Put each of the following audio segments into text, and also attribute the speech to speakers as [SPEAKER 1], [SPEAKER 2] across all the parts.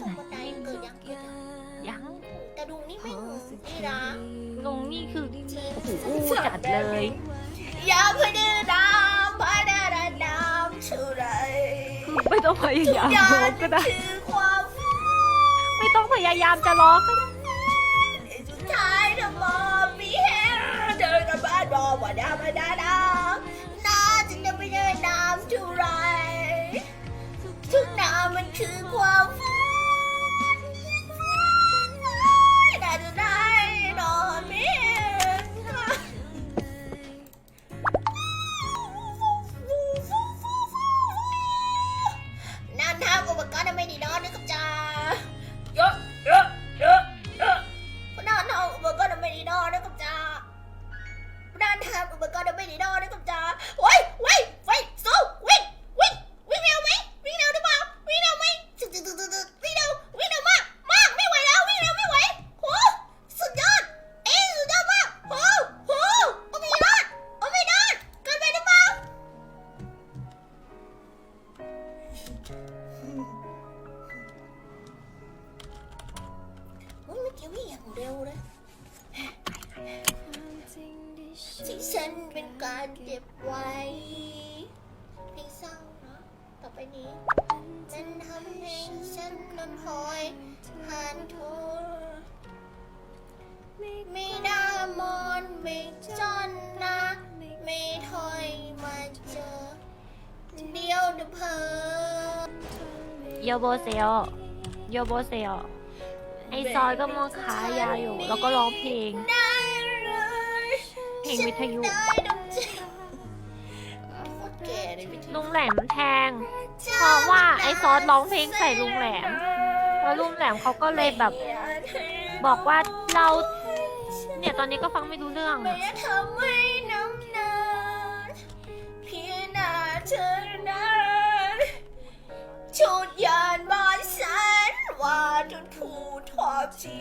[SPEAKER 1] ตกบันไดเกิดยังเกิดยัง
[SPEAKER 2] ยัง
[SPEAKER 1] แต่ดูนี่ไม่หงนี่นะ
[SPEAKER 2] ลงนี่คือโอ้โหอู้จัดเลย
[SPEAKER 1] อย่าไปดื้อดำพาดาดาดำชื่อไร
[SPEAKER 2] ไม่ต้องพยายามก็ได้ ไม่ต้องพยายามจะร้องก็ได้
[SPEAKER 1] ที่ฉันเป็นการเก็บไว้เพลงเศร้าเนาะต่อไปนี้ มันทำให้ฉันนอนคอยผ่านโทรไม่ได้มอนไม่จนนะ ไม่ถอยมาเจอ เดียวเดเพอ
[SPEAKER 2] โยโบเซโอโยโบเซโอไอซอยก็มาขายาอยู่ แล้วก็ร้องเพลง งวิทยุ
[SPEAKER 1] ฉันได้ดอกจิโคตรแก่เลยวิทยุ
[SPEAKER 2] ลุงแหลมแทง เพราะว่าไอ้ซอสร้องเพลงใส่ลุงแหลม แล้วลุงแหลมเขาก็เลยแบบบอกว่าเรา เนี่ยตอนนี้ก็ฟังไม่รู้เรื่อง
[SPEAKER 1] ไม่
[SPEAKER 2] อะ
[SPEAKER 1] ทำให้น้ำนานเพียงหน้าเธอนั้นชุดยานบานแสนว่าจนพูดความจริ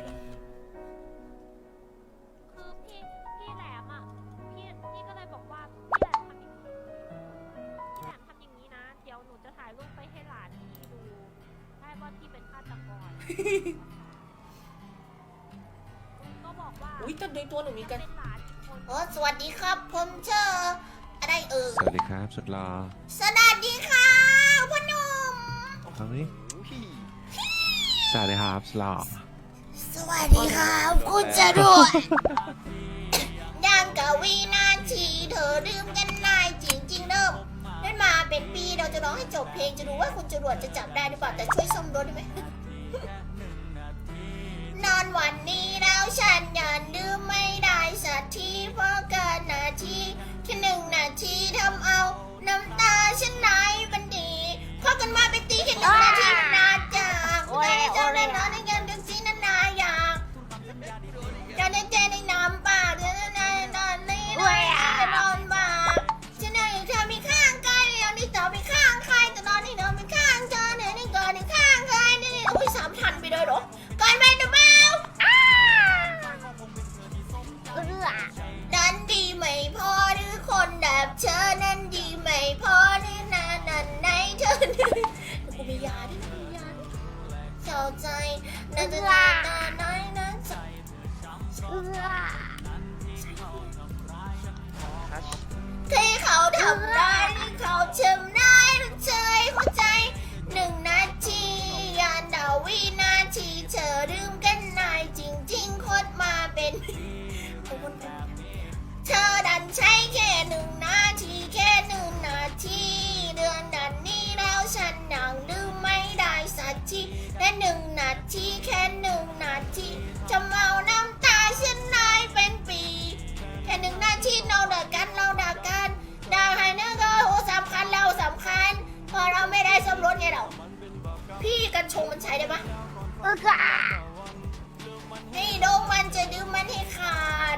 [SPEAKER 2] กรก็บอกว่า
[SPEAKER 1] อุ้ยแต่ในตัวหนูมี
[SPEAKER 2] จะ
[SPEAKER 1] กัน
[SPEAKER 2] เป็นหลานอีกคน
[SPEAKER 1] เออสวัสดีครับ ผมชื่ออะไรเออ
[SPEAKER 3] สวัสดีครับ สุดหลอ
[SPEAKER 1] สวัสดีค่ะพ่อหนุ่ม
[SPEAKER 3] ครั้งนี้สวัสดีครับสุดหลอ
[SPEAKER 1] สวัสดีครับคุณจรวดยังกะวินาทีเธอลืมกันนายจริงๆเริ่มเล่นมาเป็นปีเราจะร้องให้จบเพลงจะดูว่าคุณจรวดจะจับได้หรือเปล่าแต่ช่วยซ่อมรถได้ไหม นอนวันนี้แล้วฉันยันลืมไม่ได้สักทีเพราะเกินนาทีแค่หนึ่งนาทีทำเอา น้ำตาฉันไหลบันดีพอกันมาไปตีแค่หนึ่งนาทีาใจนาจะตาตาน้อยนั้นจะ
[SPEAKER 2] เอื้อ
[SPEAKER 1] ที่เขาทำได้ที่เขาทำได้ต้งเชยหัวใจหนึ่งนาทียานดาวินาทีเธอลืมกันนายจริงๆโคตรมาเป็น เธอดันใช้แค่หนึ่ง งมันใช้ได้ปะ
[SPEAKER 2] เอื้อ
[SPEAKER 1] นี่โดมมันจะดื่มมันให้ขาด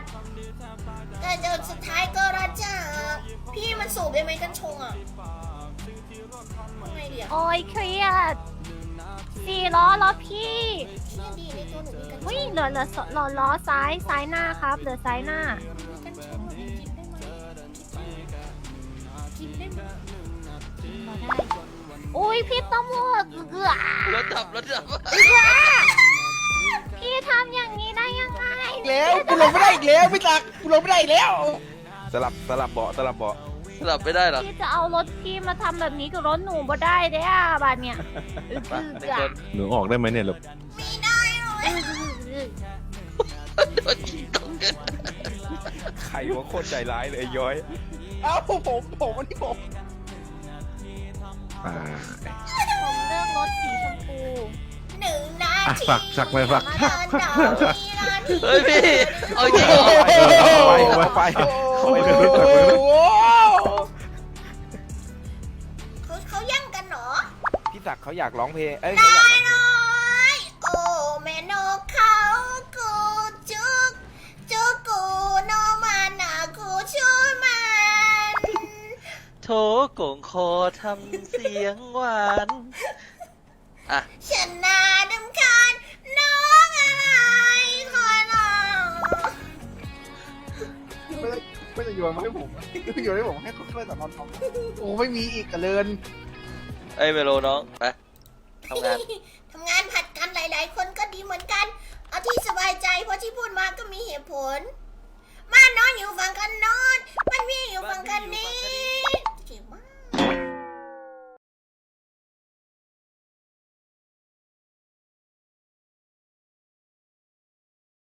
[SPEAKER 1] แต่เดี๋ยวสุดท้ายก็รักจากพี่มันสูบได้ไหมกันชงอะทำไงดีอะ
[SPEAKER 2] โอ้ยเครียดสี่ล้อล้อพี่
[SPEAKER 1] เชี่ยดีในตัวหนูมีกันชง
[SPEAKER 2] อุ้ยเหลือเหลือสเหลือล้อซ้ายซ้ายหน้าครับ เหลือซ้ายหน้า
[SPEAKER 1] มีกันชงหนูกินได้ไหมกินได้ไหม
[SPEAKER 2] พอได้ อุ้ยพี่ตำรวจเกือ
[SPEAKER 4] รถดับรถดับ
[SPEAKER 2] พี่ทำอย่างนี้ได้ยังไง
[SPEAKER 5] อีกแล้วกูลงไม่ได้อีกแล้วพี่ตักกูลงไม่ได้อีกแล้ว
[SPEAKER 3] สลับสลับเบาะสลับเบาะ
[SPEAKER 4] สลับไม่ได้เหรอ
[SPEAKER 2] พี่จะเอารถพี่มาทำแบบนี้กับรถหนูบ่ได้เด้อะบาดเนี่ย
[SPEAKER 4] ไปหนึ่งคน
[SPEAKER 3] หนูออกได้ไหมเนี่ยลูก
[SPEAKER 1] ไม่ได้หรอก
[SPEAKER 4] โดนยิงตกเกิน
[SPEAKER 3] ใครวะโคตรใจร้ายเลยไอ้ย้อย
[SPEAKER 5] เอ้าผมผมอันนี้ผม
[SPEAKER 3] อ่า
[SPEAKER 2] ผมเลือกรถสีชมพู
[SPEAKER 1] หนึ่งนา
[SPEAKER 3] อะ
[SPEAKER 1] ที
[SPEAKER 3] ฝากสักไปฝาก
[SPEAKER 1] มาเดินดาวทีนาที
[SPEAKER 4] เฮ้ยพี่ เอาจริงเหรอ
[SPEAKER 3] เอาไปเอาไปเอาไปเอาไปเดี๋ยวรถจักรไปเลย
[SPEAKER 5] โอ้โห
[SPEAKER 1] เขาเขาแย่งกันเหรอ
[SPEAKER 3] พี่ศักดิ์เขาอยากร้องเพลง เอ้ย
[SPEAKER 1] ได้
[SPEAKER 3] เขาอยาก
[SPEAKER 1] เลย โถ
[SPEAKER 4] โก่งคอทำเสียงหวาน อะ
[SPEAKER 1] ฉันน่าดำคาญน้องอะไรคอยรอ
[SPEAKER 5] ไม่ได้ไม่ได้โยนมาให้ผมโยนให้ผมให้เขาช่วยสอนอนทำโอ้ไม่มีอีกกระเลิน
[SPEAKER 4] ไอ้ยเมโลน้อง ไปทำงาน
[SPEAKER 1] ทำงานผัดกันหลาย ๆ คนก็ดีเหมือนกัน เอาที่สบายใจเพราะที่พูดมาก็มีเหตุผล